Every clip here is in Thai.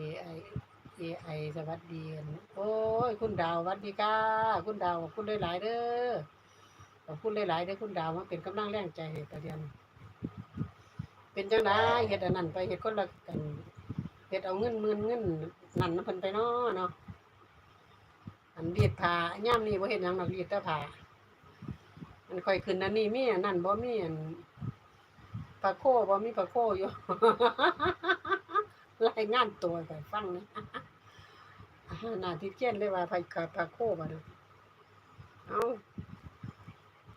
AI AI สวัสดี โอ้ย คุณดาวสวัสดีค่ะคุณดาวขอบคุณหลายๆเด้อขอบคุณหลายๆเด้อคุณดาวมาเป็นกำลังแรงใจให้ประเดียนเป็นจังไดเฮ็ดอันนั้นไปเฮ็ดคนละกันเฮ็ดเอาเงินหมื่นเงินนั่นนำเพิ่นไปเนาะเนาะอันรีดผ้าย่ามนี้บ่เฮ็ดหยังดอกรีดแต่ผ้ามันค่อยขึ้นอันนี้มีอันนั้นบ่มีอันปลาโคบ่มีปลาโคอยู่ รายงานตัวไปฟังนะหน้าที่เขียนเลยว่าไปขับพาโคบ่เด้อเอา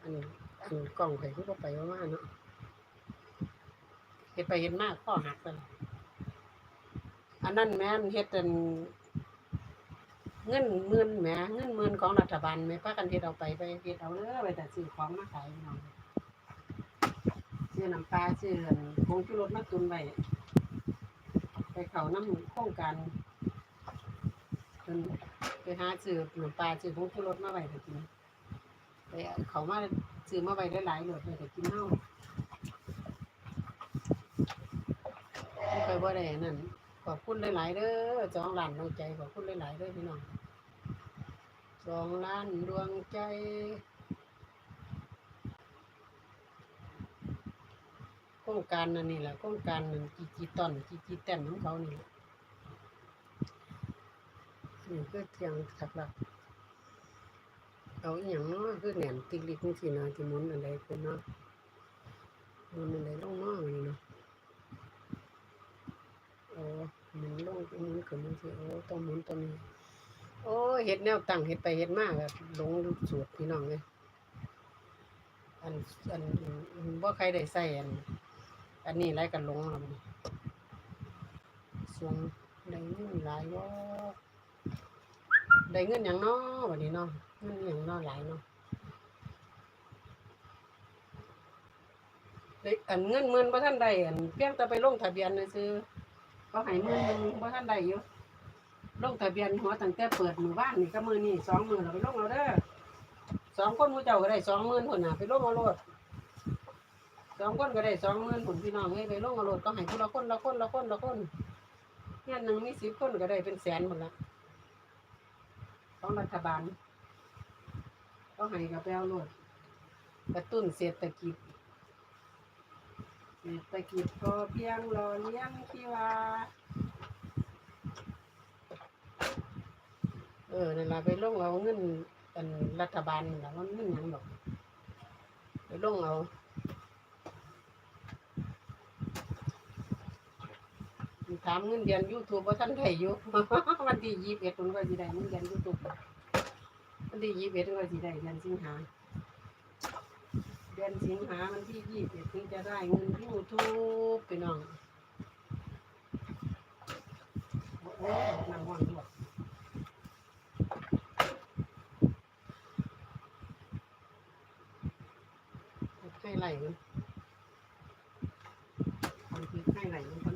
อันอันกล้องไผคือบ่ไปว่าเนาะเฮ็ดไปเฮ็ดมาข้อหักซั่นอันนั้นแม่นเฮ็ดอันเงินหมื่นแหมเงินหมื่นของรัฐบาลแม่พากันเฮ็ดเอาไปไปเฮ็ดเอาเด้อไปแต่ซื้อของมาขายพี่น้องซื้อน้ำปลาซื้ออันผงชูรสมาตุนไว้ ไปเขาน้ำโครงการเพิ่นไปหาซื้อหนูปลาซื้อผงชูรสมาไว้แต่กินไปเขามาซื้อมาไว้ได้หลายๆโหลดเลยแต่กินเฮาไม่เคยบ่ได้นั่นขอบคุณหลาย ๆเด้อจองลานดวงใจขอบคุณหลาย ๆเด้อพี่น้องจองล้านดวงใจ ครงการนั่นนี่แหละโครงการนั่นจีจีตอนจีจีแต้มของเขานี่แหนี่คือเทียงถักหลักเอาอหย่างเนาะคือแหนมติกลิกจังซี่นะที่มุนอันใดเป็นเนาะมุนอันใดลงเนาะนี่เนาะโอ้หมุนลงมุนขึ้นจังซี่โอ้ต้องมุนตัวนี้โอ้เฮ็ดแนวตั้งเฮ็ดไปเฮ็ดมาก็หลงสูตรพี่น้องเลยอันอันอันบ่ใครได้ใส่อัน อันนี้หลายกันลงแล้วมันส่วงได้เงินหลายบ่ได้เงินหยังนาะบัดนี้เนาะเงินหยังนาะหลายเนาะได้อันเงินหมื่นบ่ทันได้อันเพียงแต่ไปลงทะเบียนเลยซื่อๆเขาให้หมื่นบ่ทันได้อยู่ลงทะเบียนหัวตั้งแต่เปิดหมู่บ้านนี่ก็มือนี้สองมือแล้วไปลงเอาเด้อสองคนมู่เจ้าก็ได้สองหมื่นพุ่นน่ะไปลงเอาโลด สองคนก็ได้สองหมื่นผลพี่น้องเอ้ยไปลงเอารถก็ให้คนละคนละคนละคนละคนงานหนึ่งมีสิบคนก็ได้เป็นแสนหมดละของรัฐบาลก็ให้กับไปเอารถกระตุ้นเศรษฐกิจเศรษฐกิจพอเพียงรอเลี้ยงที่ว่าเออนั่นล่ะไปลงเอาเงินอันรัฐบาลนั่นละมันเงินยังดอกไปลงเอา ถามเงินเดือนยูทูบว่าท่านได้อยู่ วันที่ยี่สิบเอ็ดคนก็สิได้เงินเดือนยูทูบวันที่ยี่สิบเอ็ดก็สิได้เดือนสิงหาเดือนสิงหาวันที่ยี่สิบเอ็ดถึงจะได้เงินยูทูบไปน้องโอ้โหนั่งว่างให้ไหลมันบางทีให้ไหลมันคน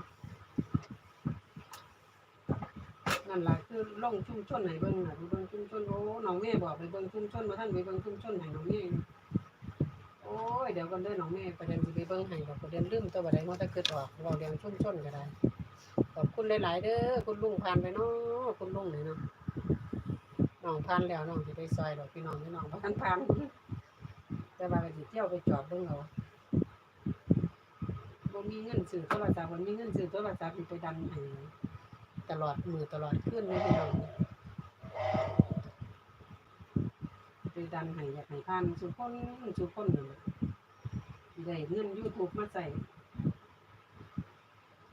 นั่นละคือลงชุมชนไหนเบิ่งน่ะไปเบิ่งชุมชนโอ้น้องแม่บอกไปเบิ่งชุมชนมาท่านไปเบิ่งชุมชนไหนน้องแม่โอ้ยเดี๋ยวก่อนเด้อน้องแม่ประเด็นสิไปเบิ่งให้ดอกประเด็นลืมตัวบ่ได้มาถ้าเกิดออกเราเรียงชุมชนก็ได้ขอบคุณหลายๆเด้อคุณลุงผ่านไปเนาะคุณลุงนี่เนาะน้องผ่านแล้วน้องสิไปซอยดอกพี่น้องพี่น้องบ่ทันผ่านแต่ว่าก็สิเที่ยวไปจอดเบิ่งเอาบ่มีเงินซื้อโทรศัพท์บ่มีเงินซื้อโทรศัพท์สิไปดันให้ ตลอดมือตลอดขึ้นเลยพี่น้องไปดันให้อยากให้ผ่านสุพนสุพนนั่นแหละได้เงินยูทูบมาใส่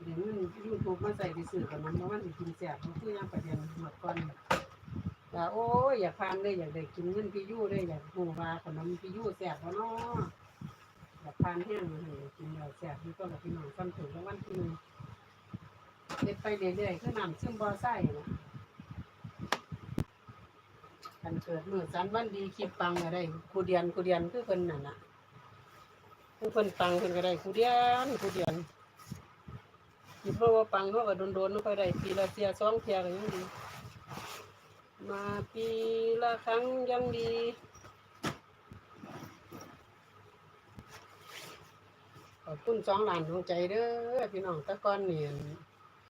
ได้เงินยูทูบมาใส่ไปซื้อกับน้ำเพราะมันสิกินแซ่บมันคือยังประเด็นหมดก่อนแต่โอ้ยอยากผ่านเลยอยากได้กินเงินพี่ยู่เลยอยากหูวาขนมพี่ยู่แซ่บเพราะนาะอยากผ่านแห้งเลยกินแล้วแซ่บนี่ก็กับพี่น้องซ้ำถึงรางวัลที่หนึ่ง เด็ดไปเรื่อยๆคือน้ำซึมบ่อไส้นะกันเกิดมือสันวันดีคลิปปังก็ได้คูเดียนคูเดียนคือเพิ่นนั่นน่ะผู้เพิ่นปังเพิ่นก็ได้คูเดียนคูเดียนที่เพราะว่าปังเขาก็โดนๆไม่ค่อยได้ปีละเทียสองเทียก็ยังดีมาปีละครั้งยังดีขอบคุณสองหลานดวงใจเด้อพี่น้องตะก้อนเนี่ย